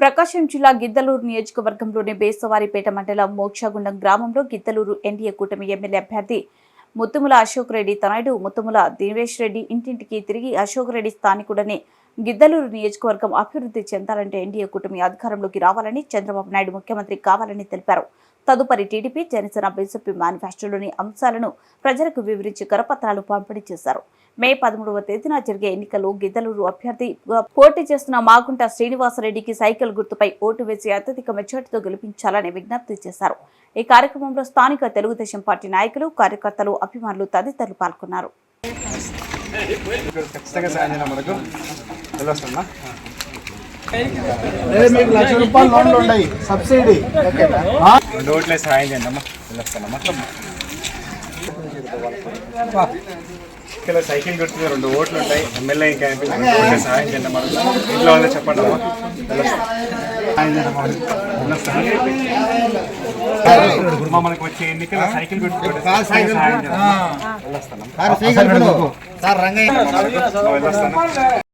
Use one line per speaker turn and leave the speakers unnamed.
ప్రకాశం జిల్లా గిద్దలూరు నియోజకవర్గంలోని బేసవారిపేట మండలం మోక్షగుండం గ్రామంలో గిద్దలూరు ఎన్డీఏ కూటమి ఎమ్మెల్యే అభ్యర్థి ముత్తుముల అశోక్ రెడ్డి తనయుడు ముత్తుముల దినేష్ రెడ్డి ఇంటింటికి తిరిగి అశోక్ రెడ్డి స్థానికుడని గిద్దలూరు నియోజకవర్గం అభివృద్ధి చెందాలంటే ఎన్డీఏ కూటమి అధికారంలోకి రావాలని చంద్రబాబు నాయుడు ముఖ్యమంత్రి కావాలని తెలిపారు. తదుపరి టీడీపీ జనసేన బీజేపీ మేనిఫెస్టోలోని అంశాలను ప్రజలకు వివరించి కరపత్రాలు పంపిణీ చేశారు. మే పదమూడవ తేదీన జరిగే ఎన్నికల్లో గిద్దలూరు అభ్యర్థిగా పోటీ చేస్తున్న మాగుంట శ్రీనివాసరెడ్డికి సైకిల్ గుర్తుపై ఓటు వేసి అత్యధిక మెజార్టీతో గెలిపించాలని విజ్ఞప్తి చేశారు. ఈ కార్యక్రమంలో స్థానిక తెలుగుదేశం పార్టీ నాయకులు కార్యకర్తలు అభిమానులు తదితరులు పాల్గొన్నారు.
వెళ్ళొస్తున్నా
మీకు లక్ష రూపాయలు లోన్లు ఉన్నాయి. సబ్సిడీ?
రెండు ఓట్లే చేయండి అమ్మా. వెళ్ళొస్తానమ్మా. ఇక్కడ సైకిల్ గుర్తుగా రెండు ఓట్లు ఉంటాయి. ఎమ్మెల్యే ఇంకా ఎంపీ రెండు ఓట్లే సాయం చేయండి మనకు ఇంట్లో వాళ్ళని చెప్పండి అమ్మా. వెళ్ళొస్తాను. మనకు వచ్చే ఎన్నికల సైకిల్ గుర్తు సాయం చేయండి. వెళ్ళొస్తాను వెళ్ళొస్తాను.